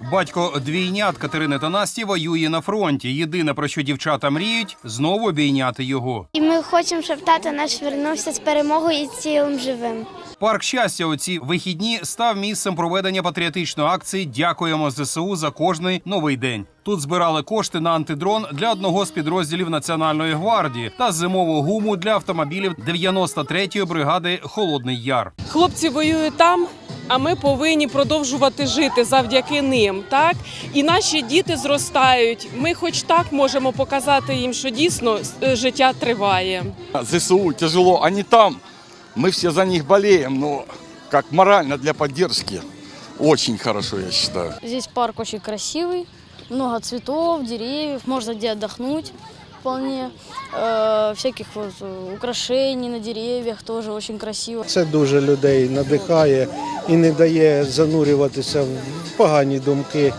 Батько двійнят Катерини та Насті воює на фронті. Єдине про що дівчата мріють знову обійняти його. І ми хочемо, щоб тато наш вернувся з перемогою і цілим живим. Парк щастя у ці вихідні став місцем проведення патріотичної акції Дякуємо ЗСУ за кожний новий день. Тут збирали кошти на антидрон для одного з підрозділів Національної гвардії та зимову гуму для автомобілів 93-ї бригади Холодний Яр. Хлопці воюють там, а ми повинні продовжувати жити завдяки ним. Так і наші діти зростають. Ми, хоч так, можемо показати їм, що дійсно е, життя триває. ЗСУ тяжело, они там. Мы все за них болеем, но как морально для поддержки очень хорошо, я считаю. Здесь парк очень красивый, много цветов, деревьев, можно где отдохнуть вполне. Э, всяких э, украшений на деревьях тоже очень красиво. Це дуже людей надихає і не дає занурюватися в погані думки.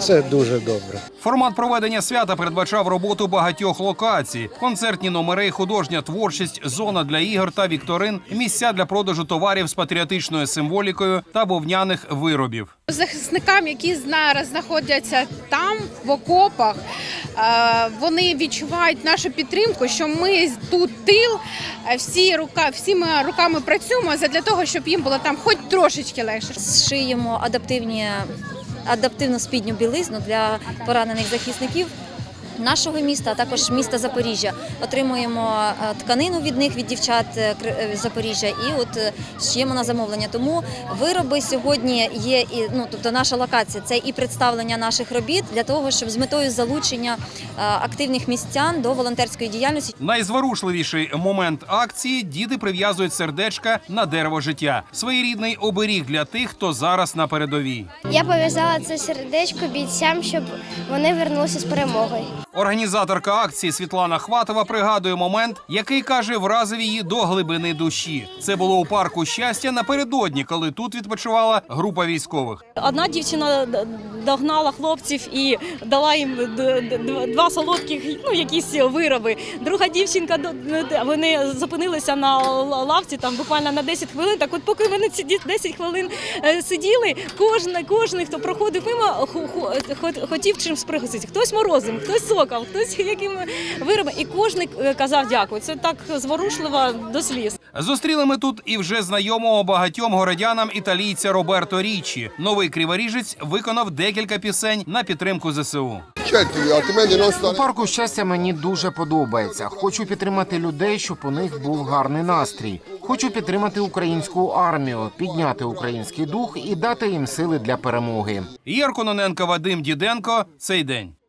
Це дуже добре. Формат проведення свята передбачав роботу багатьох локацій: концертні номери, художня творчість, зона для ігор та вікторин, місця для продажу товарів з патріотичною символікою та вовняних виробів. захисникам, які зараз знаходяться там в окопах, е, вони відчувають нашу підтримку, що ми тут тил, е, всі рука, всіма руками працюємо для того, щоб їм було там хоч трошечки легше. Зшиємо адаптивні, адаптивну спідню білизну для поранених захисників. Нашого міста, а також міста Запоріжжя отримуємо е, тканину від них, від дівчат е, е, Запоріжжя, і от шиємо на замовлення. Тому вироби сьогодні є і ну тобто наша локація це і представлення наших робіт для того, щоб з метою залучення активних містян до волонтерської діяльності Найзворушливіший момент акції діти прив'язують сердечка на дерево життя. Своєрідний оберіг для тих, хто зараз на передовій. Я пов'язала це сердечко бійцям, щоб вони вернулися з перемогою. Організаторка акції Світлана Хватова пригадує момент, який каже, вразив її до глибини душі. Це було у парку щастя напередодні, коли тут відпочивала група військових. Одна дівчина догнала хлопців і дала їм два солодких, ну якісь вироби. Друга дівчинка вони зупинилися на лавці там буквально на 10 хвилин. Так от поки вони ці ді- 10 хвилин е, сиділи, кожен, кожен, хто проходив мимо, хотів чимось пригостити. Хтось морозом, хтось соком, хтось яким виробом. І кожен казав дякую. Це так зворушливо до сліз. Зустріли ми тут і вже знайомого багатьом городянам італійця Роберто Річі. Новий криворіжець виконав декілька пісень на підтримку ЗСУ. У парку щастя мені дуже подобається. Хочу підтримати людей, щоб у них був гарний настрій. Хочу підтримати українську армію, підняти український дух і дати їм сили для перемоги. Єркононенко Вадим Діденко. Цей день.